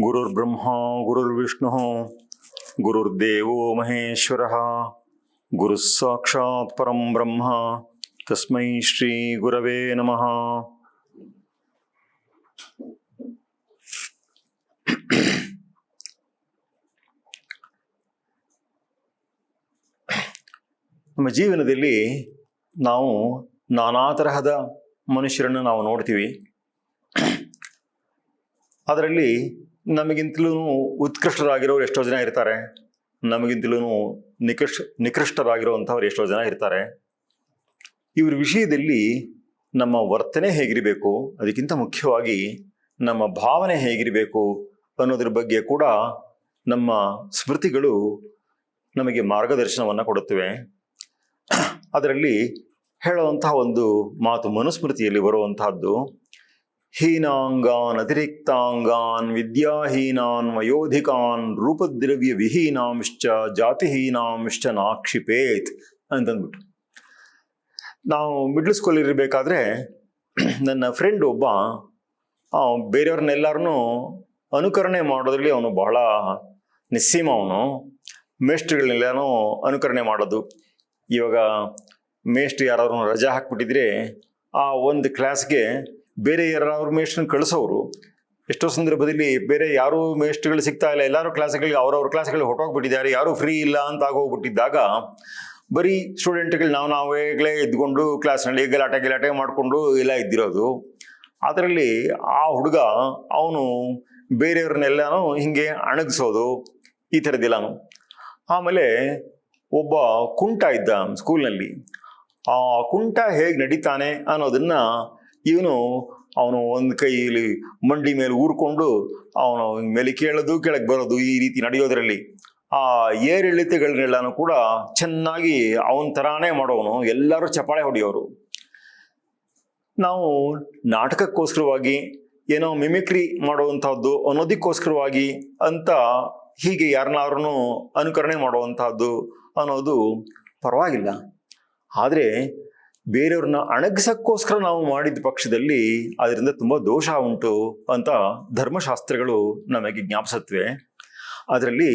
ಗುರುರ್ಬ್ರಹ್ಮ ಗುರುರ್ವಿಷ್ಣು ಗುರುರ್ದೇವೋ ಮಹೇಶ್ವರ ಗುರು ಸಾಕ್ಷಾತ್ ಪರಂ ಬ್ರಹ್ಮ ತಸ್ಮೈ ಶ್ರೀ ಗುರವೇ ನಮಃ ನಮ್ಮ ಜೀವನದಲ್ಲಿ ನಾವು ನಾನಾ ತರಹದ ಮನುಷ್ಯರನ್ನು ನಾವು ನೋಡ್ತೀವಿ. ಅದರಲ್ಲಿ ನಮಗಿಂತಲೂ ಉತ್ಕೃಷ್ಟರಾಗಿರೋರು ಎಷ್ಟೋ ಜನ ಇರ್ತಾರೆ. ನಮಗಿಂತಲೂ ನಿಕೃಷ್ಟ ನಿಕೃಷ್ಟರಾಗಿರುವಂಥವ್ರು ಎಷ್ಟೋ ಜನ ಇರ್ತಾರೆ. ಇವ್ರ ವಿಷಯದಲ್ಲಿ ನಮ್ಮ ವರ್ತನೆ ಹೇಗಿರಬೇಕು, ಅದಕ್ಕಿಂತ ಮುಖ್ಯವಾಗಿ ನಮ್ಮ ಭಾವನೆ ಹೇಗಿರಬೇಕು ಅನ್ನೋದ್ರ ಬಗ್ಗೆ ಕೂಡ ನಮ್ಮ ಸ್ಮೃತಿಗಳು ನಮಗೆ ಮಾರ್ಗದರ್ಶನವನ್ನು ಕೊಡುತ್ತವೆ. ಅದರಲ್ಲಿ ಹೇಳುವಂತಹ ಒಂದು ಮಾತು ಮನುಸ್ಮೃತಿಯಲ್ಲಿ ಬರುವಂತಹದ್ದು ಹೀನಾಂಗಾನ್ ಅತಿರಿಕ್ತಾಂಗಾನ್ ವಿದ್ಯಾಹೀನಾನ್ ವಯೋಧಿಕಾನ್ ರೂಪದ್ರವ್ಯ ವಿಹೀನಾಂಶ್ಚ ಜಾತಿಹೀನಾಂಶ್ಚ ನಾಕ್ಷಿಪೇತ್ ಅಂತಂದ್ಬಿಟ್ಟು. ನಾವು ಮಿಡ್ಲ್ ಸ್ಕೂಲ್ ಇರಬೇಕಾದ್ರೆ ನನ್ನ ಫ್ರೆಂಡ್ ಒಬ್ಬ ಬೇರೆಯವ್ರನ್ನೆಲ್ಲರನ್ನೂ ಅನುಕರಣೆ ಮಾಡೋದ್ರಲ್ಲಿ ಅವನು ಬಹಳ ನಿಸ್ಸೀಮ ಅವನು. ಮೇಷ್ಟ್ರಿಗಳನ್ನೆಲ್ಲನೂ ಅನುಕರಣೆ ಮಾಡೋದು. ಇವಾಗ ಮೇಷ್ಟ್ರು ಯಾರಾದ್ರೂ ರಜಾ ಹಾಕ್ಬಿಟ್ಟಿದ್ರೆ ಆ ಒಂದು ಕ್ಲಾಸ್ಗೆ ಬೇರೆ ಯಾರು ಮೇಷ್ಟ್ರನ್ನ ಕಳಿಸೋರು ಎಷ್ಟೋ ಸಂದರ್ಭದಲ್ಲಿ ಬೇರೆ ಯಾರೂ ಮೇಷ್ಟ್ರುಗಳು ಸಿಗ್ತಾ ಇಲ್ಲ, ಎಲ್ಲರೂ ಕ್ಲಾಸ್ಗಳಿಗೆ ಅವ್ರವ್ರ ಕ್ಲಾಸ್ಗಳಿಗೆ ಹೊಟ್ಟೋಗ್ಬಿಟ್ಟಿದ್ದಾರೆ ಯಾರೂ ಫ್ರೀ ಇಲ್ಲ ಅಂತ ಆಗೋಗ್ಬಿಟ್ಟಿದ್ದಾಗ ಬರೀ ಸ್ಟೂಡೆಂಟ್ಗಳು ನಾವು ನಾವೇಗಳೇ ಇದ್ಕೊಂಡು ಕ್ಲಾಸ್ನಲ್ಲಿ ಗಲಾಟೆ ಗಲಾಟೆ ಮಾಡಿಕೊಂಡು ಎಲ್ಲ ಇದ್ದಿರೋದು. ಅದರಲ್ಲಿ ಆ ಹುಡುಗ, ಅವನು ಬೇರೆಯವ್ರನ್ನೆಲ್ಲನೂ ಹಿಂಗೆ ಅಣಗಿಸೋದು, ಈ ಥರದ್ದಿಲ್ಲ. ಆಮೇಲೆ ಒಬ್ಬ ಕುಂಟ ಇದ್ದ ಸ್ಕೂಲ್ನಲ್ಲಿ ಆ ಕುಂಟ ಹೇಗೆ ನಡೀತಾನೆ ಅನ್ನೋದನ್ನ ಇವನು ಅವನು ಒಂದು ಕೈಯಲ್ಲಿ ಮಂಡಿ ಮೇಲೆ ಊರ್ಕೊಂಡು ಅವನು ಮೇಲೆ ಕೇಳೋದು, ಕೆಳಗೆ ಬರೋದು ಈ ರೀತಿ ನಡೆಯೋದ್ರಲ್ಲಿ. ಆ ಏರಿಳಿತಗಳನ್ನೆಲ್ಲನೂ ಕೂಡ ಚೆನ್ನಾಗಿ ಅವನ ಥರಾನೇ ಮಾಡೋನು ಎಲ್ಲರೂ ಚಪಾಳೆ ಹೊಡೆಯೋರು. ನಾವು ನಾಟಕಕ್ಕೋಸ್ಕರವಾಗಿ, ಏನೋ ಮಿಮಿಕ್ರಿ ಮಾಡುವಂಥದ್ದು ಅನ್ನೋದಕ್ಕೋಸ್ಕರವಾಗಿ ಅಂತ ಹೀಗೆ ಯಾರನ್ನಾದ್ರೂ ಅನುಕರಣೆ ಮಾಡುವಂಥದ್ದು ಅನ್ನೋದು ಪರವಾಗಿಲ್ಲ. ಆದರೆ ಬೇರೆಯವ್ರನ್ನ ಅಣಗಿಸಕ್ಕೋಸ್ಕರ ನಾವು ಮಾಡಿದ ಪಕ್ಷದಲ್ಲಿ ಅದರಿಂದ ತುಂಬ ದೋಷ ಉಂಟು ಅಂತ ಧರ್ಮಶಾಸ್ತ್ರಗಳು ನಮಗೆ ಜ್ಞಾಪಿಸತ್ವೆ ಅದರಲ್ಲಿ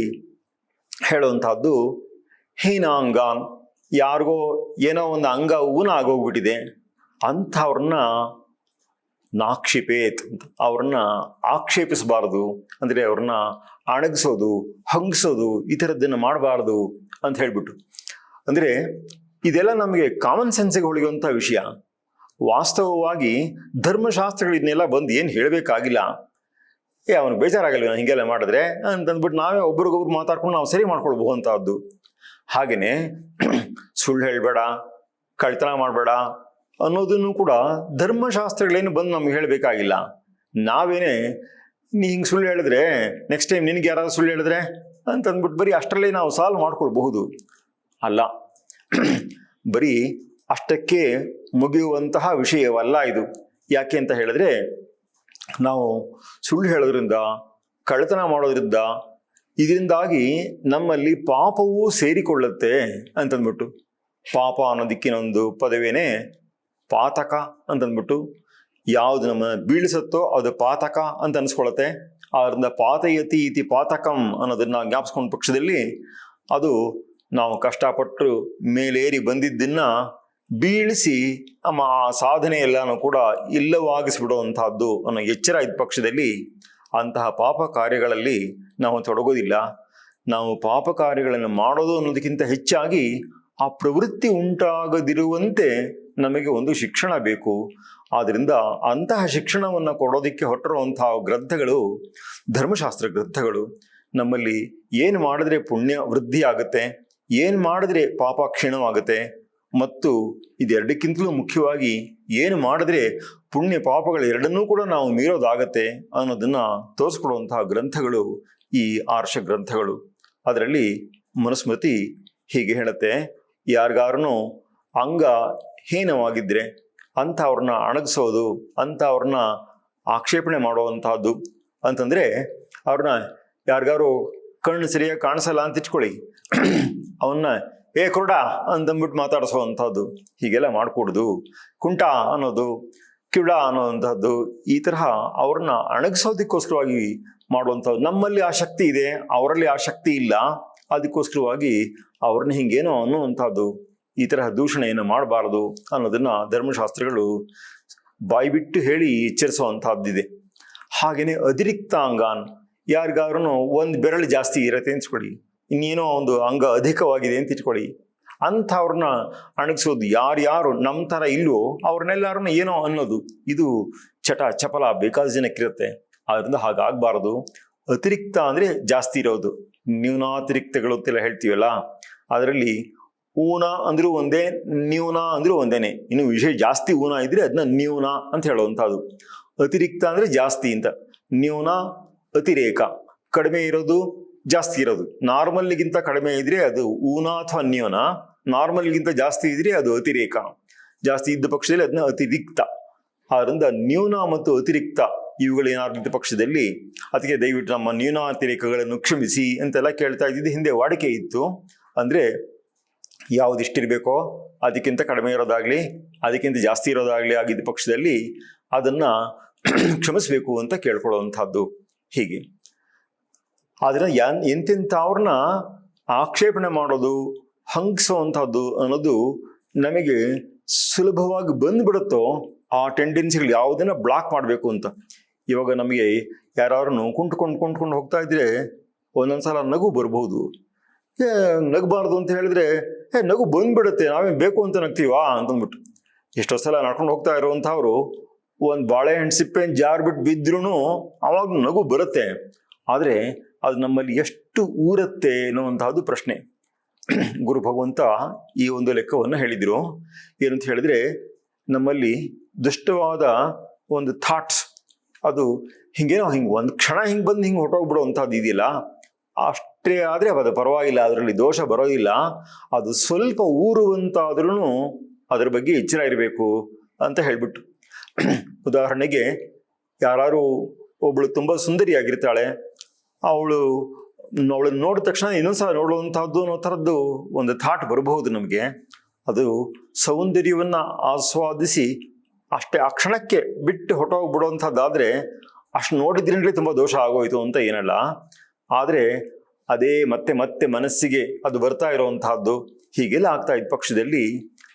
ಹೇಳುವಂತಹದ್ದು, ಹೀನಾಂಗಾನ್, ಯಾರಿಗೋ ಏನೋ ಒಂದು ಅಂಗ ಊನ ಆಗೋಗ್ಬಿಟ್ಟಿದೆ ಅಂಥವ್ರನ್ನ ನಾಕ್ಷಿಪೇತ್ ಅಂತ ಅವ್ರನ್ನ ಆಕ್ಷೇಪಿಸಬಾರದು, ಅಂದರೆ ಅವ್ರನ್ನ ಅಣಗಿಸೋದು, ಹಂಗಿಸೋದು, ಈ ಥರದ್ದನ್ನು ಮಾಡಬಾರ್ದು ಅಂತ ಹೇಳ್ಬಿಟ್ಟು ಅಂದರೆ ಇದೆಲ್ಲ ನಮಗೆ ಕಾಮನ್ ಸೆನ್ಸ್ಗೆ ಹೊಳಿಯುವಂಥ ವಿಷಯ. ವಾಸ್ತವವಾಗಿ ಧರ್ಮಶಾಸ್ತ್ರಗಳು ಇದನ್ನೆಲ್ಲ ಬಂದು ಏನು ಹೇಳಬೇಕಾಗಿಲ್ಲ. ಏ ಅವನು ಬೇಜಾರಾಗಲ್ವ ಹಿಂಗೆಲ್ಲ ಮಾಡಿದ್ರೆ. ಅಂತಂದ್ಬಿಟ್ಟು ನಾವೇ ಒಬ್ರಿಗೊಬ್ರು ಮಾತಾಡ್ಕೊಂಡು ನಾವು ಸರಿ ಮಾಡ್ಕೊಳ್ಬಹುವಂಥದ್ದು ಹಾಗೆಯೇ ಸುಳ್ಳು ಹೇಳಬೇಡ ಕಳ್ತನ ಮಾಡಬೇಡ ಅನ್ನೋದನ್ನು ಕೂಡ ಧರ್ಮಶಾಸ್ತ್ರಗಳೇನು ಬಂದು ನಮ್ಗೆ ಹೇಳಬೇಕಾಗಿಲ್ಲ. ನಾವೇನೇ, ನೀ ಹಿಂಗೆ ಸುಳ್ಳು ಹೇಳಿದ್ರೆ ನೆಕ್ಸ್ಟ್ ಟೈಮ್ ನಿನಗೆ ಯಾರಾದರೂ ಸುಳ್ಳು ಹೇಳಿದ್ರೆ ಅಂತಂದ್ಬಿಟ್ಟು ಬರೀ ಅಷ್ಟರಲ್ಲೇ ನಾವು ಸಾಲ್ವ್ ಮಾಡ್ಕೊಳ್ಬಹುದು. ಅಲ್ಲ. ಬರೀ ಅಷ್ಟಕ್ಕೆ ಮುಗಿಯುವಂತಹ ವಿಷಯವಲ್ಲ ಇದು. ಯಾಕೆ ಅಂತ ಹೇಳಿದ್ರೆ, ನಾವು ಸುಳ್ಳು ಹೇಳೋದ್ರಿಂದ, ಕಳ್ಳತನ ಮಾಡೋದ್ರಿಂದ, ಇದರಿಂದಾಗಿ ನಮ್ಮಲ್ಲಿ ಪಾಪವೂ ಸೇರಿಕೊಳ್ಳುತ್ತೆ ಅಂತಂದ್ಬಿಟ್ಟು. ಪಾಪ ಅನ್ನೋದಕ್ಕಿನೊಂದು ಪದವೇನೆ ಪಾತಕ ಅಂತಂದ್ಬಿಟ್ಟು. ಯಾವುದು ನಮ್ಮನ್ನು ಬೀಳಿಸುತ್ತೋ ಅದು ಪಾತಕ ಅಂತ ಅನ್ಸ್ಕೊಳತ್ತೆ ಆದ್ರಿಂದ ಪಾತಯತಿ ಇತಿ ಪಾತಕಂ ಅನ್ನೋದನ್ನ ಜ್ಞಾಪಿಸ್ಕೊಂಡ ಪಕ್ಷದಲ್ಲಿ ಅದು ನಾವು ಕಷ್ಟಪಟ್ಟು ಮೇಲೇರಿ ಬಂದಿದ್ದನ್ನು ಬೀಳಿಸಿ ನಮ್ಮ ಆ ಸಾಧನೆ ಎಲ್ಲನೂ ಕೂಡ ಇಲ್ಲವಾಗಿಸಿಬಿಡುವಂತಹದ್ದು ಅನ್ನೋ ಎಚ್ಚರ ಇದ್ದ ಪಕ್ಷದಲ್ಲಿ ಅಂತಹ ಪಾಪ ಕಾರ್ಯಗಳಲ್ಲಿ ನಾವು ತೊಡಗೋದಿಲ್ಲ. ನಾವು ಪಾಪ ಕಾರ್ಯಗಳನ್ನು ಮಾಡೋದು ಅನ್ನೋದಕ್ಕಿಂತ ಹೆಚ್ಚಾಗಿ ಆ ಪ್ರವೃತ್ತಿ ಉಂಟಾಗದಿರುವಂತೆ ನಮಗೆ ಒಂದು ಶಿಕ್ಷಣ ಬೇಕು. ಆದ್ದರಿಂದ ಅಂತಹ ಶಿಕ್ಷಣವನ್ನು ಕೊಡೋದಕ್ಕೆ ಹೊರಟಿರುವಂತಹ ಗ್ರಂಥಗಳು, ಧರ್ಮಶಾಸ್ತ್ರ ಗ್ರಂಥಗಳು ನಮ್ಮಲ್ಲಿ ಏನು ಮಾಡಿದ್ರೆ ಪುಣ್ಯ ವೃದ್ಧಿ ಆಗುತ್ತೆ ಏನು ಮಾಡಿದ್ರೆ ಪಾಪ ಕ್ಷೀಣವಾಗುತ್ತೆ? ಮತ್ತು ಇದೆರಡಕ್ಕಿಂತಲೂ ಮುಖ್ಯವಾಗಿ ಏನು ಮಾಡಿದ್ರೆ ಪುಣ್ಯ ಪಾಪಗಳು ಎರಡನ್ನೂ ಕೂಡ ನಾವು ಮೀರೋದಾಗತ್ತೆ ಅನ್ನೋದನ್ನು ತೋರಿಸ್ಕೊಡುವಂತಹ ಗ್ರಂಥಗಳು ಈ ಆರ್ಷ ಗ್ರಂಥಗಳು. ಅದರಲ್ಲಿ ಮನುಸ್ಮೃತಿ ಹೀಗೆ ಹೇಳುತ್ತೆ, ಯಾರಿಗಾರನು ಅಂಗ ಹೀನವಾಗಿದ್ದರೆ ಅಂಥವ್ರನ್ನ ಅಣಗಿಸೋದು, ಅಂಥವ್ರನ್ನ ಆಕ್ಷೇಪಣೆ ಮಾಡುವಂತಹದ್ದು. ಅಂತಂದರೆ ಅವ್ರನ್ನ, ಯಾರಿಗಾರು ಕಣ್ಣು ಸರಿಯಾಗಿ ಕಾಣಿಸಲ್ಲ ಅಂತ ಇಟ್ಕೊಳ್ಳಿ. ಅವನ್ನ, ಏ ಕುರುಡ ಅಂತಂದ್ಬಿಟ್ಟು ಮಾತಾಡಿಸುವಂಥದ್ದು. ಹೀಗೆಲ್ಲ ಮಾಡಿಕೊಡ್ದು. ಕುಂಟ ಅನ್ನೋದು ಕಿಡ ಅನ್ನೋವಂಥದ್ದು, ಈ ತರಹ ಅವ್ರನ್ನ ಅಣಗಿಸೋದಕ್ಕೋಸ್ಕರವಾಗಿ ಮಾಡುವಂಥದ್ದು. ನಮ್ಮಲ್ಲಿ ಆ ಶಕ್ತಿ ಇದೆ, ಅವರಲ್ಲಿ ಆ ಶಕ್ತಿ ಇಲ್ಲ. ಅದಕ್ಕೋಸ್ಕರವಾಗಿ ಅವ್ರನ್ನ ಹಿಂಗೇನೋ ಅನ್ನುವಂಥದ್ದು, ಈ ತರಹ ದೂಷಣೆಯನ್ನು ಮಾಡಬಾರದು ಅನ್ನೋದನ್ನ ಧರ್ಮಶಾಸ್ತ್ರಗಳು ಬಾಯ್ಬಿಟ್ಟು ಹೇಳಿ ಎಚ್ಚರಿಸುವಂತಹದ್ದಿದೆ ಹಾಗೆಯೇ ಅತಿರಿಕ್ತ ಅಂಗಾನ್ ಯಾರಿಗಾದ್ರೂ ಒಂದು ಬೆರಳು ಜಾಸ್ತಿ ಇರತ್ತೆ ಅನ್ಸ್ಕೊಳ್ಳಿ ಇನ್ನೇನೋ ಒಂದು ಅಂಗ ಅಧಿಕವಾಗಿದೆ ಅಂತ ಇಟ್ಕೊಳ್ಳಿ. ಅಂಥವ್ರನ್ನ ಅಣಗಿಸೋದು ಯಾರ್ಯಾರು ನಮ್ಮ ಥರ ಇಲ್ವೋ ಅವ್ರನ್ನೆಲ್ಲರನ್ನ ಏನೋ ಅನ್ನೋದು. ಇದು ಚಟ ಚಪಲ ಬೇಕಾದ ಜನಕ್ಕಿರುತ್ತೆ ಅದರಿಂದ ಹಾಗಾಗಬಾರ್ದು. ಅತಿರಿಕ್ತ ಅಂದರೆ ಜಾಸ್ತಿ ಇರೋದು. ನ್ಯೂನಾತಿರಿಕ್ತಗಳು ಅಂತೆಲ್ಲ ಹೇಳ್ತೀವಲ್ಲ, ಅದರಲ್ಲಿ ಊನ ಅಂದರೂ ಒಂದೇ, ನ್ಯೂನ ಅಂದರೂ ಒಂದೇನೆ. ಇನ್ನು ವಿಷಯ ಜಾಸ್ತಿ ಊನ ಇದ್ರೆ ಅದನ್ನ ನ್ಯೂನ ಅಂತ ಹೇಳುವಂಥದ್ದು. ಅತಿರಿಕ್ತ ಅಂದರೆ ಜಾಸ್ತಿ ಅಂತ. ನ್ಯೂನ, ಅತಿರೇಕ. ಕಡಿಮೆ ಇರೋದು ಜಾಸ್ತಿ ಇರೋದು. ನಾರ್ಮಲ್ಗಿಂತ ಕಡಿಮೆ ಇದ್ರೆ ಅದು ಊನ ಅಥವಾ ನ್ಯೂನ? ನಾರ್ಮಲ್ಗಿಂತ ಜಾಸ್ತಿ ಇದ್ರೆ ಅದು ಅತಿರೇಕ. ಜಾಸ್ತಿ ಇದ್ದ ಪಕ್ಷದಲ್ಲಿ ಅದನ್ನ ಅತಿರಿಕ್ತ. ಆದ್ರಿಂದ ನ್ಯೂನ ಮತ್ತು ಅತಿರಿಕ್ತ ಇವುಗಳು ಇದ್ದ ಪಕ್ಷದಲ್ಲಿ ಅದಕ್ಕೆ ದಯವಿಟ್ಟು ನಮ್ಮ ನ್ಯೂನ ಅತಿರೇಕಗಳನ್ನು ಕ್ಷಮಿಸಿ ಅಂತೆಲ್ಲ ಕೇಳ್ತಾ ಇದ್ದಿದ್ದು ಹಿಂದೆ ವಾಡಿಕೆ ಇತ್ತು. ಅಂದ್ರೆ ಯಾವ್ದಿಷ್ಟಿರ್ಬೇಕೋ ಅದಕ್ಕಿಂತ ಕಡಿಮೆ ಇರೋದಾಗ್ಲಿ, ಅದಕ್ಕಿಂತ ಜಾಸ್ತಿ ಇರೋದಾಗ್ಲಿ ಆಗಿದ್ದ ಪಕ್ಷದಲ್ಲಿ ಅದನ್ನ ಕ್ಷಮಿಸಬೇಕು ಅಂತ ಕೇಳ್ಕೊಳ್ಳುವಂಥದ್ದು ಹೀಗೆ. ಆದ್ರೆ ಯಾನ್ ಎಂತೆಂಥವ್ರನ್ನ ಆಕ್ಷೇಪಣೆ ಮಾಡೋದು, ಹಂಗಿಸುವಂಥದ್ದು ಅನ್ನೋದು ನಮಗೆ ಸುಲಭವಾಗಿ ಬಂದ್ಬಿಡುತ್ತೋ ಆ ಟೆಂಡೆನ್ಸಿಗಳು ಯಾವುದನ್ನ ಬ್ಲಾಕ್ ಮಾಡಬೇಕು ಅಂತ. ಇವಾಗ ನಮಗೆ ಯಾರು ಕುಂಟ್ಕೊಂಡು ಕುಂಟ್ಕೊಂಡು ಹೋಗ್ತಾ ಇದ್ರೆ ಒಂದೊಂದ್ಸಲ ನಗು ಬರ್ಬೋದು ಏ, ನಗಬಾರ್ದು ಅಂತ ಹೇಳಿದ್ರೆ, ಏ, ನಗು ಬಂದ್ಬಿಡುತ್ತೆ ನಾವೇ ಬೇಕು ಅಂತ ನಗ್ತೀವಾ ಅಂತಂದ್ಬಿಟ್ಟು. ಎಷ್ಟೋ ಸಲ ನಡ್ಕೊಂಡು ಹೋಗ್ತಾ ಇರುವಂಥವ್ರು ಒಂದು ಬಾಳೆಹಣ್ಣು ಸಿಪ್ಪೆ ಜಾರ್ ಬಿಟ್ಟು ಬಿದ್ರೂ ಅವಾಗ ನಗು ಬರುತ್ತೆ. ಆದರೆ ಅದು ನಮ್ಮಲ್ಲಿ ಎಷ್ಟು ಊರತ್ತೆ ಅನ್ನುವಂತಹದ್ದು ಪ್ರಶ್ನೆ. ಗುರು ಭಗವಂತ ಈ ಒಂದು ಲೆಕ್ಕವನ್ನು ಹೇಳಿದರು. ಏನಂತ ಹೇಳಿದ್ರೆ ನಮ್ಮಲ್ಲಿ ದುಷ್ಟವಾದ ಒಂದು ಥಾಟ್ಸ್ ಅದು ಹಿಂಗೇನೋ ಹಿಂಗೆ ಒಂದು ಕ್ಷಣ ಹಿಂಗೆ ಬಂದು ಹಿಂಗೆ ಹೊಟ್ಟೋಗ್ಬಿಡುವಂಥದ್ದು ಇದೆಯಲ್ಲ, ಅಷ್ಟೇ ಆದರೆ ಅದು ಪರವಾಗಿಲ್ಲ, ಅದರಲ್ಲಿ ದೋಷ ಬರೋದಿಲ್ಲ. ಅದು ಸ್ವಲ್ಪ ಊರುವಂತಾದ್ರೂ ಅದ್ರ ಬಗ್ಗೆ ಎಚ್ಚರ ಇರಬೇಕು ಅಂತ ಹೇಳಿಬಿಟ್ಟು. ಉದಾಹರಣೆಗೆ ಯಾರು ಒಬ್ಬಳು ತುಂಬ ಸುಂದರಿಯಾಗಿರ್ತಾಳೆ ಅವಳು ಅವಳನ್ನು ನೋಡಿದ ತಕ್ಷಣ ಇನ್ನೊಂದ್ಸಲ ನೋಡುವಂಥದ್ದು ಅನ್ನೋ ಥರದ್ದು ಒಂದು ಥಾಟ್ ಬರಬಹುದು ನಮಗೆ. ಅದು ಸೌಂದರ್ಯವನ್ನು ಆಸ್ವಾದಿಸಿ ಅಷ್ಟೇ ಆ ಕ್ಷಣಕ್ಕೆ ಬಿಟ್ಟು ಹೊಟ್ಟೋಗ್ಬಿಡುವಂಥದ್ದಾದರೆ ಅಷ್ಟು ನೋಡಿದ್ರಿಂದಲೇ ತುಂಬ ದೋಷ ಆಗೋಯಿತು ಅಂತ ಏನಲ್ಲ. ಆದರೆ ಅದೇ ಮತ್ತೆ ಮತ್ತೆ ಮನಸ್ಸಿಗೆ ಅದು ಬರ್ತಾ ಇರೋವಂಥದ್ದು ಹೀಗೆಲ್ಲ ಆಗ್ತಾ ಇದ್ದ ಪಕ್ಷದಲ್ಲಿ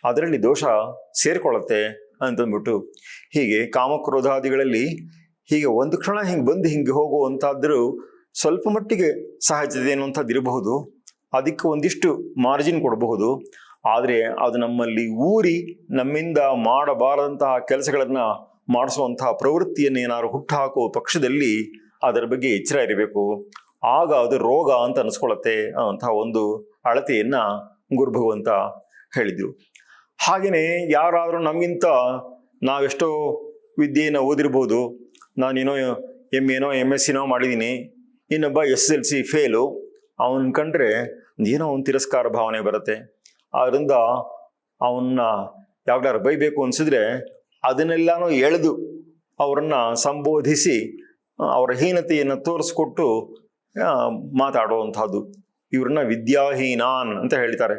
ಅದರಲ್ಲಿ ದೋಷ ಸೇರಿಕೊಳ್ಳುತ್ತೆ ಅಂತಂದ್ಬಿಟ್ಟು ಹೀಗೆ ಕಾಮಕ್ರೋಧಾದಿಗಳಲ್ಲಿ ಹೀಗೆ ಒಂದು ಕ್ಷಣ ಹಿಂಗೆ ಬಂದು ಹಿಂಗೆ ಹೋಗುವಂಥದ್ರು ಸ್ವಲ್ಪ ಮಟ್ಟಿಗೆ ಸಹಜತೆ ಅನ್ನುವಂಥದ್ದು ಇರಬಹುದು. ಅದಕ್ಕೆ ಒಂದಿಷ್ಟು ಮಾರ್ಜಿನ್ ಕೊಡಬಹುದು. ಆದರೆ ಅದು ನಮ್ಮಲ್ಲಿ ಊರಿ ನಮ್ಮಿಂದ ಮಾಡಬಾರದಂತಹ ಕೆಲಸಗಳನ್ನು ಮಾಡಿಸುವಂತಹ ಪ್ರವೃತ್ತಿಯನ್ನು ಏನಾದರೂ ಹುಟ್ಟುಹಾಕುವ ಪಕ್ಷದಲ್ಲಿ ಅದರ ಬಗ್ಗೆ ಎಚ್ಚರ ಇರಬೇಕು. ಆಗ ಅದು ರೋಗ ಅಂತ ಅನಿಸ್ಕೊಳ್ಳುತ್ತೆ ಅನ್ನುವಂತಹ ಒಂದು ಅಳತೆಯನ್ನು ಗುರು ಹೇಳಿದರು. ಹಾಗೆಯೇ ಯಾರಾದರೂ ನಮಗಿಂತ ನಾವೆಷ್ಟೋ ವಿದ್ಯೆಯನ್ನು ಓದಿರ್ಬೋದು. ನಾನೇನೋ ಎಂ ಏನೋ ಎಂ ಎಸ್ ಸಿನೋ ಮಾಡಿದ್ದೀನಿ. ಇನ್ನೊಬ್ಬ ಎಸ್ ಎಲ್ ಸಿ ಫೇಲು, ಅವನ್ ಕಂಡ್ರೆ ಏನೋ ಒಂದು ತಿರಸ್ಕಾರ ಭಾವನೆ ಬರುತ್ತೆ. ಆದ್ದರಿಂದ ಅವನ್ನ ಯಾವ್ದಾರು ಬೈಬೇಕು ಅನ್ಸಿದ್ರೆ ಅದನ್ನೆಲ್ಲಾನು ಎಳೆದು ಅವರನ್ನು ಸಂಬೋಧಿಸಿ, ಅವರ ಹೀನತೆಯನ್ನು ತೋರಿಸ್ಕೊಟ್ಟು ಮಾತಾಡುವಂಥದ್ದು. ಇವ್ರನ್ನ ವಿದ್ಯಾಹೀನಾನ್ ಅಂತ ಹೇಳ್ತಾರೆ.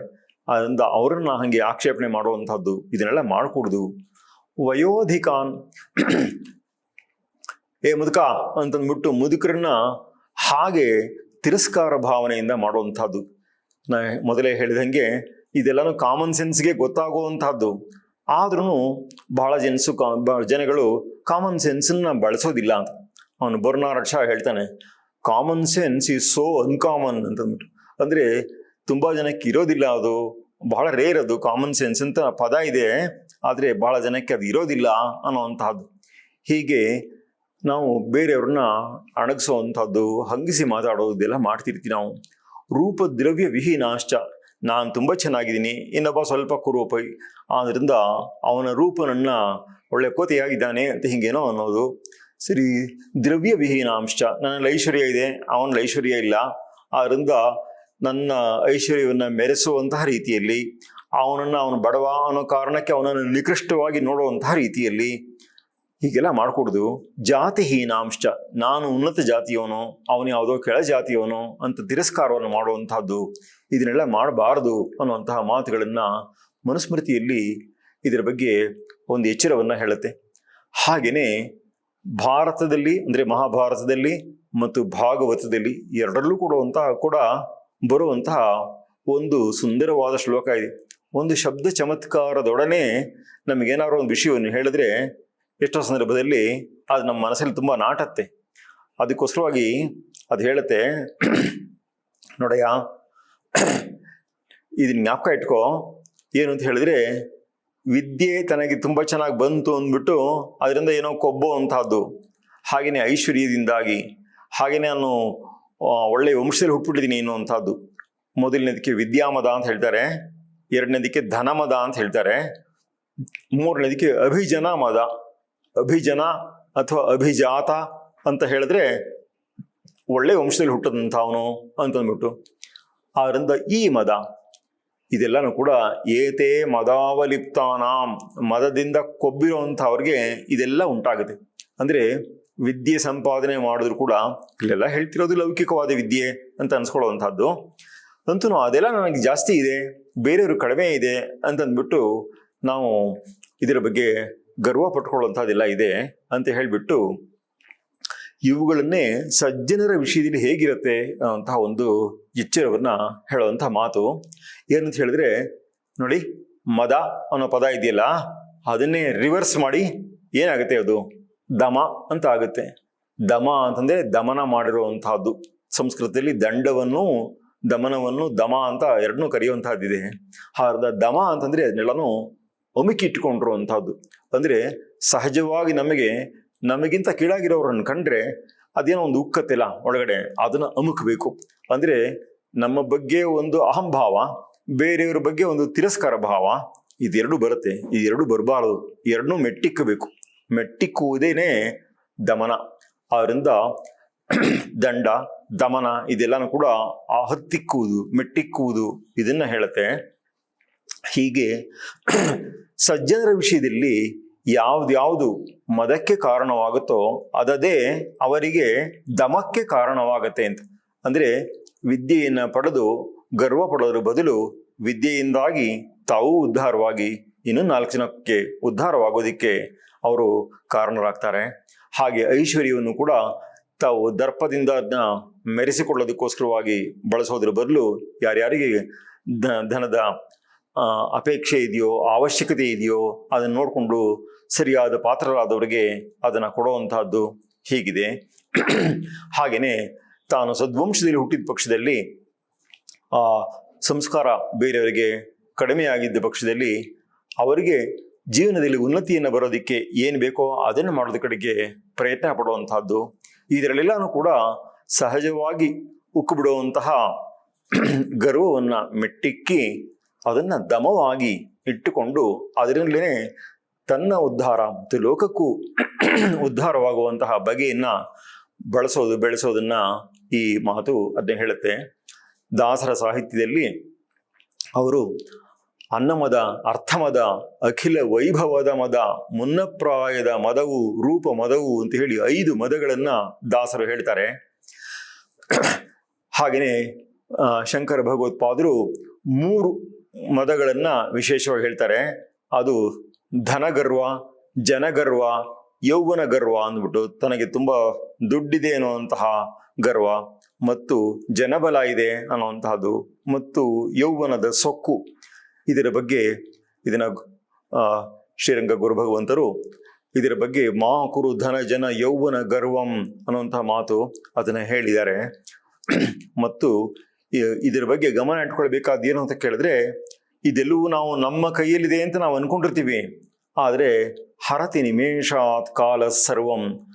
ಅದರಿಂದ ಅವರನ್ನ ಹಾಗೆ ಆಕ್ಷೇಪಣೆ ಮಾಡುವಂಥದ್ದು, ಇದನ್ನೆಲ್ಲ ಮಾಡಕೂಡ್ದು. ವಯೋಧಿಕಾನ್, ಏ ಮುದುಕ ಅಂತಂದ್ಬಿಟ್ಟು ಮುದುಕರನ್ನ ಹಾಗೆ ತಿರಸ್ಕಾರ ಭಾವನೆಯಿಂದ ಮಾಡುವಂಥದ್ದು. ನಾ ಮೊದಲೇ ಹೇಳಿದಂಗೆ ಇದೆಲ್ಲನೂ ಕಾಮನ್ ಸೆನ್ಸ್ಗೆ ಗೊತ್ತಾಗುವಂತಹದ್ದು ಆದ್ರೂ ಬಹಳ ಜನಸು ಕಾ- ಜನಗಳು ಕಾಮನ್ ಸೆನ್ಸನ್ನ ಬಳಸೋದಿಲ್ಲ ಅಂತ. ಅವನು ಬರ್ನಾರ್ಡ್ ಶಾ ಹೇಳ್ತಾನೆ common sense is so uncommon ಅಂತಂದ್ಬಿಟ್ಟು. ಅಂದ್ರೆ ತುಂಬಾ ಜನಕ್ಕೆ ಇರೋದಿಲ್ಲ ಅದು. ಬಹಳ ರೇರ್ ಅದು ಕಾಮನ್ ಸೆನ್ಸ್ ಅಂತ ಪದ ಇದೆ, ಆದ್ರೆ ಬಹಳ ಜನಕ್ಕೆ ಅದು ಇರೋದಿಲ್ಲ ಅನ್ನೋವಂತಹದ್ದು. ಹೀಗೆ ನಾವು ಬೇರೆಯವ್ರನ್ನ ಅಣಗಿಸುವಂಥದ್ದು, ಹಂಗಿಸಿ ಮಾತಾಡೋದೆಲ್ಲ ಮಾಡ್ತಿರ್ತೀವಿ ನಾವು. ರೂಪ ದ್ರವ್ಯ ವಿಹೀನಾಶ್ಚ. ನಾನು ತುಂಬ ಚೆನ್ನಾಗಿದ್ದೀನಿ, ಇನ್ನೊಬ್ಬ ಸ್ವಲ್ಪ ಕುರೂಪ ಆದ್ದರಿಂದ ಅವನ ರೂಪನನ್ನ ಒಳ್ಳೆ ಕೋತೆಯಾಗಿದ್ದಾನೆ ಅಂತ ಹಿಂಗೇನೋ ಅನ್ನೋದು. ಸರಿ, ದ್ರವ್ಯ ವಿಹೀನಾಂಶ ನನ್ನ ಐಶ್ವರ್ಯ ಇದೆ, ಅವನ ಐಶ್ವರ್ಯ ಇಲ್ಲ. ಆದ್ದರಿಂದ ನನ್ನ ಐಶ್ವರ್ಯವನ್ನು ಮೆರೆಸುವಂತಹ ರೀತಿಯಲ್ಲಿ, ಅವನನ್ನು ಅವನು ಬಡವ ಅನ್ನೋ ಕಾರಣಕ್ಕೆ ಅವನನ್ನು ನಿಕೃಷ್ಟವಾಗಿ ನೋಡುವಂತಹ ರೀತಿಯಲ್ಲಿ ಹೀಗೆಲ್ಲ ಜಾತಿ ಜಾತಿಹೀನಾಂಶ. ನಾನು ಉನ್ನತ ಜಾತಿಯವನು, ಅವನು ಯಾವುದೋ ಕೆಳ ಜಾತಿಯವನು ಅಂತ ತಿರಸ್ಕಾರವನ್ನು ಮಾಡುವಂತಹದ್ದು, ಇದನ್ನೆಲ್ಲ ಮಾಡಬಾರದು ಅನ್ನುವಂತಹ ಮಾತುಗಳನ್ನು ಮನುಸ್ಮೃತಿಯಲ್ಲಿ ಇದರ ಬಗ್ಗೆ ಒಂದು ಎಚ್ಚರವನ್ನು ಹೇಳುತ್ತೆ. ಹಾಗೆಯೇ ಭಾರತದಲ್ಲಿ, ಅಂದರೆ ಮಹಾಭಾರತದಲ್ಲಿ ಮತ್ತು ಭಾಗವತದಲ್ಲಿ ಎರಡರಲ್ಲೂ ಕೊಡುವಂತಹ ಕೂಡ ಬರುವಂತಹ ಒಂದು ಸುಂದರವಾದ ಶ್ಲೋಕ ಇದೆ. ಒಂದು ಶಬ್ದ ಚಮತ್ಕಾರದೊಡನೆ ನಮಗೇನಾದ್ರು ಒಂದು ವಿಷಯವನ್ನು ಹೇಳಿದ್ರೆ ಎಷ್ಟೋ ಸಂದರ್ಭದಲ್ಲಿ ಅದು ನಮ್ಮ ಮನಸ್ಸಲ್ಲಿ ತುಂಬ ನಾಟತ್ತೆ. ಅದಕ್ಕೋಸ್ಕರವಾಗಿ ಅದು ಹೇಳುತ್ತೆ, ನೋಡಯ್ಯ ಇದನ್ನ ಜ್ಞಾಪಕ ಇಟ್ಕೋ. ಏನು ಅಂತ ಹೇಳಿದ್ರೆ, ವಿದ್ಯೆ ತನಗೆ ತುಂಬ ಚೆನ್ನಾಗಿ ಬಂತು ಅಂದ್ಬಿಟ್ಟು ಅದರಿಂದ ಏನೋ ಕೊಬ್ಬೋ ಅಂತಹದ್ದು. ಹಾಗೆಯೇ ಐಶ್ವರ್ಯದಿಂದಾಗಿ ಹಾಗೆಯೇ ನಾನು ಒಳ್ಳೆಯ ಒಳ್ಳೆ ವಂಶದಲ್ಲಿ ಹುಟ್ಬಿಟ್ಟಿದ್ದೀನಿ ಅಂತಹದ್ದು. ಮೊದಲನೇದಕ್ಕೆ ವಿದ್ಯಾಮದ ಅಂತ ಹೇಳ್ತಾರೆ, ಎರಡನೇದಕ್ಕೆ ಧನಮದ ಅಂತ ಹೇಳ್ತಾರೆ, ಮೂರನೇದಕ್ಕೆ ಅಭಿಜನ ಮದ ಅಭಿಜನ ಅಥವಾ ಅಭಿಜಾತ ಅಂತ ಹೇಳಿದ್ರೆ ಒಳ್ಳೆ ವಂಶದಲ್ಲಿ ಹುಟ್ಟದಂಥವನು ಅಂತಂದ್ಬಿಟ್ಟು. ಆದ್ರಿಂದ ಈ ಮದ, ಇದೆಲ್ಲನೂ ಕೂಡ ಏತೇ ಮದಾವಲಿಪ್ತಾನಾಂ, ಮದದಿಂದ ಕೊಬ್ಬಿರುವಂಥವ್ರಿಗೆ ಇದೆಲ್ಲ ಉಂಟಾಗುತ್ತೆ ಅಂದ್ರೆ ವಿದ್ಯೆ ಸಂಪಾದನೆ ಮಾಡಿದ್ರು ಕೂಡ ಇಲ್ಲೆಲ್ಲ ಹೇಳ್ತಿರೋದು ಲೌಕಿಕವಾದ ವಿದ್ಯೆ ಅಂತ ಅನ್ಸ್ಕೊಳ್ಳುವಂಥದ್ದು ಅಂತೂ ಅದೆಲ್ಲ ನನಗೆ ಜಾಸ್ತಿ ಇದೆ, ಬೇರೆಯವರು ಕಡಿಮೆ ಇದೆ ಅಂತಂದ್ಬಿಟ್ಟು ನಾವು ಇದರ ಬಗ್ಗೆ ಗರ್ವ ಪಟ್ಕೊಳ್ಳುವಂಥದ್ದೆಲ್ಲ ಇದೆ ಅಂತ ಹೇಳಿಬಿಟ್ಟು ಇವುಗಳನ್ನೇ ಸಜ್ಜನರ ವಿಷಯದಲ್ಲಿ ಹೇಗಿರುತ್ತೆ ಅಂತಹ ಒಂದು ಎಚ್ಚರವನ್ನು ಹೇಳುವಂಥ ಮಾತು. ಏನಂತ ಹೇಳಿದ್ರೆ, ನೋಡಿ, ಮದ ಅನ್ನೋ ಪದ ಇದೆಯಲ್ಲ, ಅದನ್ನೇ ರಿವರ್ಸ್ ಮಾಡಿ ಏನಾಗುತ್ತೆ ಅದು? ದಮ ಅಂತ ಆಗುತ್ತೆ. ದಮ ಅಂತಂದ್ರೆ ದಮನ ಮಾಡಿರುವಂತಹದ್ದು ಸಂಸ್ಕೃತದಲ್ಲಿ ದಂಡವನ್ನು, ದಮನವನ್ನು ದಮ ಅಂತ ಎರಡನ್ನೂ ಕರೆಯುವಂತಹದ್ದಿದೆ ಹಾರದ ದಮ ಅಂತಂದ್ರೆ ಅದನ್ನೆಲ್ಲನೂ ಅಮಿಕಿಟ್ಕೊಂಡಿರುವಂತಹದ್ದು ಅಂದರೆ ಸಹಜವಾಗಿ ನಮಗೆ, ನಮಗಿಂತ ಕೀಳಾಗಿರೋರನ್ನು ಕಂಡ್ರೆ ಅದೇನೋ ಒಂದು ಉಕ್ಕತ್ತಿಲ್ಲ ಒಳಗಡೆ, ಅದನ್ನು ಅಮುಕಬೇಕು. ಅಂದರೆ ನಮ್ಮ ಬಗ್ಗೆ ಒಂದು ಅಹಂಭಾವ, ಬೇರೆಯವರ ಬಗ್ಗೆ ಒಂದು ತಿರಸ್ಕಾರ ಭಾವ, ಇದೆರಡು ಬರುತ್ತೆ. ಇದೆರಡು ಬರಬಾರದು. ಎರಡನ್ನೂ ಮೆಟ್ಟಿಕ್ಕಬೇಕು ಮೆಟ್ಟಿಕ್ಕುವುದೇನೆ ದಮನ. ಆದ್ದರಿಂದ ದಂಡ, ದಮನ, ಇದೆಲ್ಲನೂ ಕೂಡ ಆ ಹತ್ತಿಕ್ಕುವುದು, ಮೆಟ್ಟಿಕ್ಕುವುದು ಇದನ್ನ ಹೇಳುತ್ತೆ. ಹೀಗೆ ಸಜ್ಜನರ ವಿಷಯದಲ್ಲಿ ಯಾವ್ದ್ಯಾವುದು ಮದಕ್ಕೆ ಕಾರಣವಾಗುತ್ತೋ ಅದದೇ ಅವರಿಗೆ ದಮಕ್ಕೆ ಕಾರಣವಾಗತ್ತೆ ಅಂತ. ಅಂದರೆ ವಿದ್ಯೆಯನ್ನು ಪಡೆದು, ಗರ್ವ ಪಡೋದ್ರ ಬದಲು ವಿದ್ಯೆಯಿಂದಾಗಿ ತಾವು ಉದ್ಧಾರವಾಗಿ ಇನ್ನು ನಾಲ್ಕು ಜನಕ್ಕೆ ಉದ್ಧಾರವಾಗೋದಕ್ಕೆ ಅವರು ಕಾರಣರಾಗ್ತಾರೆ. ಹಾಗೆ ಐಶ್ವರ್ಯವನ್ನು ಕೂಡ ತಾವು ದರ್ಪದಿಂದ ಅದನ್ನ ಮೆರೆಸಿಕೊಳ್ಳೋದಕ್ಕೋಸ್ಕರವಾಗಿ ಬಳಸೋದ್ರ ಬದಲು ಯಾರ್ಯಾರಿಗೆ ಧನದ ಅಪೇಕ್ಷೆ ಇದೆಯೋ, ಅವಶ್ಯಕತೆ ಇದೆಯೋ, ಅದನ್ನು ನೋಡಿಕೊಂಡು ಸರಿಯಾದ ಪಾತ್ರರಾದವರಿಗೆ ಅದನ್ನು ಕೊಡುವಂತಹದ್ದು ಹೀಗಿದೆ. ಹಾಗೆಯೇ ತಾನು ಸದ್ವಂಶದಲ್ಲಿ ಹುಟ್ಟಿದ ಪಕ್ಷದಲ್ಲಿ, ಆ, ಸಂಸ್ಕಾರ ಬೇರೆಯವರಿಗೆ ಕಡಿಮೆಯಾಗಿದ್ದ ಪಕ್ಷದಲ್ಲಿ ಅವರಿಗೆ ಜೀವನದಲ್ಲಿ ಉನ್ನತಿಯನ್ನು ಬರೋದಕ್ಕೆ ಏನು ಬೇಕೋ ಅದನ್ನು ಮಾಡೋದ ಕಡೆಗೆ ಪ್ರಯತ್ನ ಪಡುವಂತಹದ್ದು. ಇದರಲ್ಲೆಲ್ಲನೂ ಕೂಡ ಸಹಜವಾಗಿ ಉಕ್ಕು ಬಿಡುವಂತಹ ಗರ್ವವನ್ನು ಮೆಟ್ಟಿಕ್ಕಿ ಅದನ್ನ ದಮವಾಗಿ ಇಟ್ಟುಕೊಂಡು ಅದರಿಂದಲೇ ತನ್ನ ಉದ್ಧಾರ ಮತ್ತು ಲೋಕಕ್ಕೂ ಉದ್ಧಾರವಾಗುವಂತಹ ಬಗೆಯನ್ನ ಬಳಸೋದು, ಬೆಳೆಸೋದನ್ನ ಈ ಮಾತು ಅದನ್ನ ಹೇಳುತ್ತೆ. ದಾಸರ ಸಾಹಿತ್ಯದಲ್ಲಿ ಅವರು ಅನ್ನಮದ, ಅರ್ಥಮದ, ಅಖಿಲ ವೈಭವದ ಮದ, ಮುನ್ನಪ್ರಾಯದ ಮದವು, ರೂಪ ಮದವು ಅಂತ ಹೇಳಿ ಐದು ಮದಗಳನ್ನ ದಾಸರು ಹೇಳ್ತಾರೆ. ಹಾಗೆಯೇ ಶಂಕರ ಭಗವತ್ಪಾದರು ಮೂರು ಮದಗಳನ್ನ ವಿಶೇಷವಾಗಿ ಹೇಳ್ತಾರೆ. ಅದು ಧನಗರ್ವ, ಜನಗರ್ವ ಯೌವನ ಗರ್ವ ಅಂದ್ಬಿಟ್ಟು ತನಗೆ ತುಂಬಾ ದುಡ್ಡಿದೆ ಅನ್ನುವಂತಹ ಗರ್ವ ಮತ್ತು ಜನಬಲ ಇದೆ ಅನ್ನುವಂತಹದ್ದು ಮತ್ತು ಯೌವನದ ಸೊಕ್ಕು. ಇದರ ಬಗ್ಗೆ ಇದನ್ನ ಶ್ರೀರಂಗ ಗುರು ಭಗವಂತರು ಇದರ ಬಗ್ಗೆ ಮಾ ಕುರು ಧನ ಜನ ಯೌವನ ಗರ್ವಂ ಅನ್ನುವಂತಹ ಮಾತು ಅದನ್ನ ಹೇಳಿದ್ದಾರೆ. ಮತ್ತು ಇದರ ಬಗ್ಗೆ ಗಮನ ಇಟ್ಕೊಳ್ಬೇಕಾದ ಏನು ಅಂತ ಕೇಳಿದ್ರೆ, ಇದೆಲ್ಲವೂ ನಾವು ನಮ್ಮ ಕೈಯಲ್ಲಿದೆ ಅಂತ ನಾವು ಅನ್ಕೊಂಡಿರ್ತೀವಿ. ಆದರೆ ಹರತಿ ನಿಮೇಷಾತ್ ಕಾಲ ಸರ್ವಂ.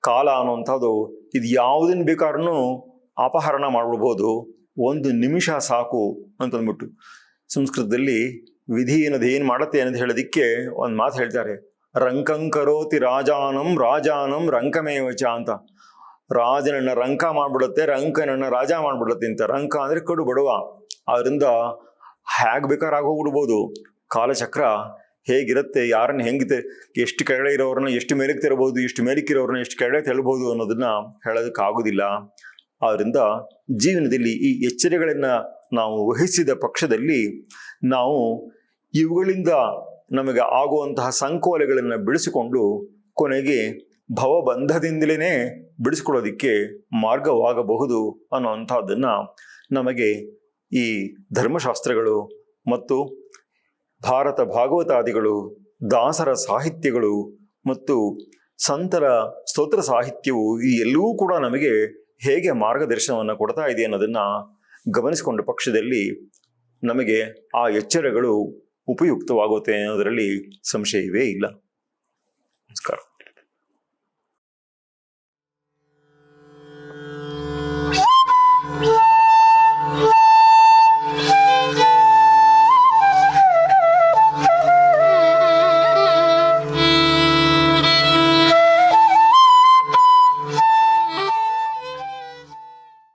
ಕಾಲ ಅನ್ನುವಂಥದ್ದು ಇದು ಯಾವುದನ್ನು ಬೇಕಾದ್ರೂ ಅಪಹರಣ ಮಾಡ್ಬಿಡ್ಬೋದು. ಒಂದು ನಿಮಿಷ ಸಾಕು ಅಂತಂದ್ಬಿಟ್ಟು ಸಂಸ್ಕೃತದಲ್ಲಿ ವಿಧಿ ಅನ್ನೋದು ಏನು ಮಾಡುತ್ತೆ ಅಂತ ಹೇಳೋದಿಕ್ಕೆ ಒಂದು ಮಾತು ಹೇಳ್ತಾರೆ. ರಂಕಂಕರೋತಿ ರಾಜಾನಂ ರಾಜಾನಂ ರಂಕಮೇವಚ ಅಂತ. ರಾಜನನ್ನ ರಂಕ ಮಾಡ್ಬಿಡುತ್ತೆ, ರಂಕನನ್ನ ರಾಜ ಮಾಡ್ಬಿಡುತ್ತೆ ಅಂತ. ರಂಕ ಅಂದ್ರೆ ಕಡು ಬಡವ. ಅದರಿಂದ ಹೇಗ್ ಬೇಕಾದ್ರೆ ಆಗೋಗ್ಬಿಡ್ಬೋದು. ಕಾಲಚಕ್ರ ಹೇಗಿರುತ್ತೆ, ಯಾರನ್ನ ಹೆಂಗಿದೆ ಎಷ್ಟು ಕೆಳಗೆ ಇರೋರನ್ನ ಎಷ್ಟು ಮೇಲಕ್ಕೆ ತೆರಬಹುದು ಎಷ್ಟು ಮೇಲಕ್ಕೆ ಇರೋರನ್ನ ಎಷ್ಟು ಕೆಳಗೆ ತೆರಬಹುದು ಅನ್ನೋದನ್ನ ಹೇಳೋದಕ್ಕೆ ಆಗೋದಿಲ್ಲ. ಆದ್ರಿಂದ ಜೀವನದಲ್ಲಿ ಈ ಎಚ್ಚರಿಗಳನ್ನ ನಾವು ವಹಿಸಿದ ಪಕ್ಷದಲ್ಲಿ ನಾವು ಇವುಗಳಿಂದ ನಮಗೆ ಆಗುವಂತಹ ಸಂಕೋಲೆಗಳನ್ನು ಬಿಡಿಸಿಕೊಂಡು ಕೊನೆಗೆ ಭವಬಂಧದಿಂದಲೇ ಬಿಡಿಸ್ಕೊಳ್ಳೋದಿಕ್ಕೆ ಮಾರ್ಗವಾಗಬಹುದು ಅನ್ನೋವಂಥದ್ದನ್ನು ನಮಗೆ ಈ ಧರ್ಮಶಾಸ್ತ್ರಗಳು ಮತ್ತು ಭಾರತ ಭಾಗವತಾದಿಗಳು, ದಾಸರ ಸಾಹಿತ್ಯಗಳು ಮತ್ತು ಸಂತರ ಸ್ತೋತ್ರ ಸಾಹಿತ್ಯವು ಈ ಎಲ್ಲವೂ ಕೂಡ ನಮಗೆ ಹೇಗೆ ಮಾರ್ಗದರ್ಶನವನ್ನು ಕೊಡ್ತಾ ಇದೆ ಅನ್ನೋದನ್ನು ಗಮನಿಸಿಕೊಂಡ ಪಕ್ಷದಲ್ಲಿ ನಮಗೆ ಆ ಎಚ್ಚರಗಳು ಉಪಯುಕ್ತವಾಗುತ್ತೆ ಅನ್ನೋದರಲ್ಲಿ ಸಂಶಯವೇ ಇಲ್ಲ. ನಮಸ್ಕಾರ.